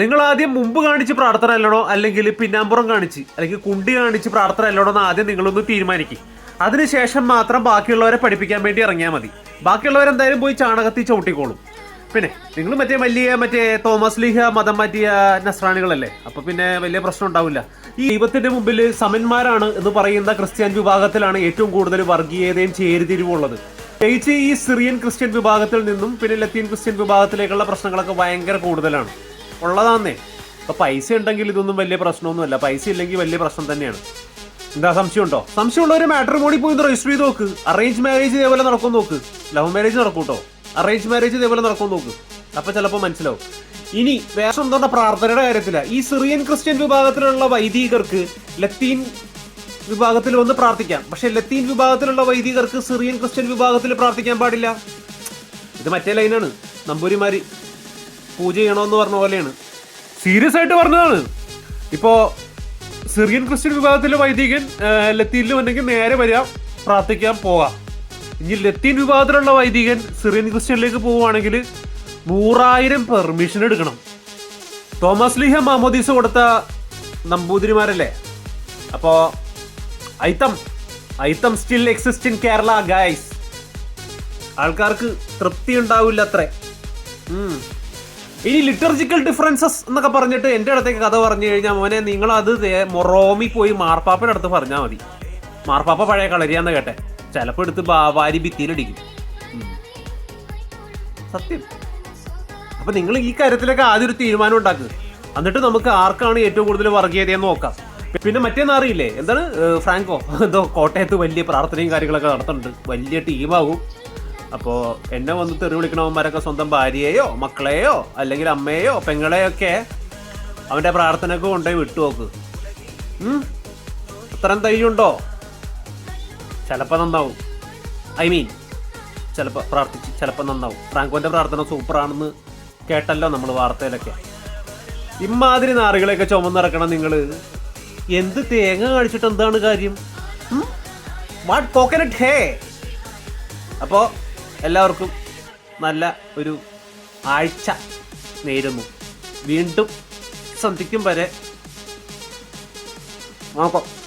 നിങ്ങൾ ആദ്യം മുമ്പ് കാണിച്ച് പ്രാർത്ഥന അല്ലണോ അല്ലെങ്കിൽ പിന്നാമ്പുറം കാണിച്ച് അല്ലെങ്കിൽ കുണ്ടി കാണിച്ച് പ്രാർത്ഥന അല്ലണോ എന്ന് ആദ്യം നിങ്ങളൊന്ന് തീരുമാനിക്കും. അതിനുശേഷം മാത്രം ബാക്കിയുള്ളവരെ പഠിപ്പിക്കാൻ വേണ്ടി ഇറങ്ങിയാൽ മതി. ബാക്കിയുള്ളവരെന്തായാലും പോയി ചാണകത്തിൽ ചവിട്ടിക്കോളും. പിന്നെ നിങ്ങൾ മറ്റേ വലിയ മറ്റേ തോമസ് ലീഹ മതം മാറ്റിയ നസ്രാണികളല്ലേ? അപ്പൊ പിന്നെ വലിയ പ്രശ്നം ഉണ്ടാവില്ല. ഈ ദൈവത്തിന്റെ മുമ്പിൽ സമന്മാരാണ് എന്ന് പറയുന്ന ക്രിസ്ത്യൻ വിഭാഗത്തിലാണ് ഏറ്റവും കൂടുതൽ വർഗീയതയും ചേരിതിരിവുള്ളത്. പ്രത്യേകിച്ച് ഈ സിറിയൻ ക്രിസ്ത്യൻ വിഭാഗത്തിൽ നിന്നും പിന്നെ ലത്തീൻ ക്രിസ്ത്യൻ വിഭാഗത്തിലേക്കുള്ള പ്രശ്നങ്ങളൊക്കെ ഭയങ്കര കൂടുതലാണ്. ഉള്ളതാന്നേ. അപ്പൊ പൈസ ഉണ്ടെങ്കിൽ ഇതൊന്നും വലിയ പ്രശ്നമൊന്നുമല്ല. പൈസ ഇല്ലെങ്കിൽ വലിയ പ്രശ്നം തന്നെയാണ്. എന്താ സംശയം ഉണ്ടോ സംശയമുണ്ടോ മാറ്റർ മാട്രിമോണി പോയി രജിസ്റ്റർ ചെയ്ത് നോക്ക്. അറേഞ്ച് മാരേജ് ഇതേപോലെ നടക്കും നോക്ക്. ലവ് മാരേജ് നടക്കും കേട്ടോ അറേഞ്ച് മാരേജ് ഇതേപോലെ നടക്കും നോക്ക്. അപ്പൊ ചിലപ്പോൾ മനസ്സിലാവും. ഇനി വേറെ എന്താ പ്രാർത്ഥനയുടെ കാര്യത്തില ഈ സിറിയൻ ക്രിസ്ത്യൻ വിഭാഗത്തിലുള്ള വൈദികർക്ക് ലത്തീൻ വിഭാഗത്തിൽ വന്ന് പ്രാർത്ഥിക്കാം. പക്ഷെ ലത്തീൻ വിഭാഗത്തിലുള്ള വൈദികർക്ക് സിറിയൻ ക്രിസ്ത്യൻ വിഭാഗത്തിൽ പ്രാർത്ഥിക്കാൻ പാടില്ല. ഇത് മറ്റേ ലൈനാണ് നമ്പൂരിമാര് പൂജ ചെയ്യണമെന്ന് പറഞ്ഞ പോലെയാണ്. സീരിയസ് ആയിട്ട് പറഞ്ഞതാണ്. ഇപ്പോ സിറിയൻ ക്രിസ്ത്യൻ വിഭാഗത്തിലെ വൈദികൻ ലത്തീനിലും വന്നെങ്കിൽ നേരെ വരിക പ്രാർത്ഥിക്കാൻ പോകാം ഇനി ലത്തീൻ വിഭാഗത്തിലുള്ള വൈദികൻ സിറിയൻ ക്രിസ്ത്യനിലേക്ക് പോവുകയാണെങ്കിൽ നൂറായിരം പെർമിഷൻ എടുക്കണം. തോമസ് ലീഹ മാമോദീസ് കൊടുത്ത നമ്പൂതിരിമാരല്ലേ? അപ്പോ ഐത്തം ഐത്തം still exist in Kerala guys ആൾക്കാർക്ക് തൃപ്തി ഉണ്ടാവില്ല അത്രേ. ഇനി ലിറ്റർജിക്കൽ ഡിഫറൻസസ് എന്നൊക്കെ പറഞ്ഞിട്ട് എന്റെ അടുത്തേക്ക് കഥ പറഞ്ഞു കഴിഞ്ഞാൽ മോനെ അത് മൊറോമി പോയി മാർപ്പാപ്പയുടെ അടുത്ത് പറഞ്ഞാൽ മതി. മാർപ്പാപ്പ പഴയ കളരിയാന്ന് കേട്ടെ. ചിലപ്പോൾ എടുത്ത് വാരി ഭിത്തിയിലടിക്കും. സത്യം. അപ്പൊ നിങ്ങൾ ഈ കാര്യത്തിലൊക്കെ ആദ്യം ഒരു തീരുമാനം ഉണ്ടാക്കുക എന്നിട്ട് നമുക്ക് ആർക്കാണ് ഏറ്റവും കൂടുതൽ വർഗീയതയെന്ന് നോക്കാം. പിന്നെ മറ്റേന്ന് അറിയില്ലേ? എന്താണ് ഫ്രാങ്കോ? എന്തോ കോട്ടയത്ത് വലിയ പ്രാർത്ഥനയും കാര്യങ്ങളൊക്കെ നടത്തുന്നുണ്ട്. വലിയ ടീമാവും അപ്പോൾ എന്നെ വന്ന് തെറി വിളിക്കണവന്മാരൊക്കെ സ്വന്തം ഭാര്യയെയോ മക്കളെയോ അല്ലെങ്കിൽ അമ്മയെയോ പെങ്ങളെയോ ഒക്കെ അവന്റെ പ്രാർത്ഥനയൊക്കെ കൊണ്ടുപോയി വിട്ടു നോക്ക് ഉം? അത്രയും തൈയുണ്ടോ ചിലപ്പോൾ നന്നാവും. ഐ മീൻ ചിലപ്പോൾ പ്രാർത്ഥിച്ച് ചിലപ്പോൾ നന്നാവും. ഫ്രാങ്കോന്റെ പ്രാർത്ഥന സൂപ്പറാണെന്ന് കേട്ടല്ലോ നമ്മൾ വാർത്തയിലൊക്കെ. ഇമാതിരി നാറുകളെയൊക്കെ ചുമന്നിറക്കണം നിങ്ങൾ എന്ത് തേങ്ങ കാണിച്ചിട്ട് എന്താണ് കാര്യം? What coconut hey? അപ്പോൾ എല്ലാവർക്കും നല്ല ഒരു ആഴ്ച നേരുന്നു. വീണ്ടും സന്ധിക്കും വരെ. നോക്കാം.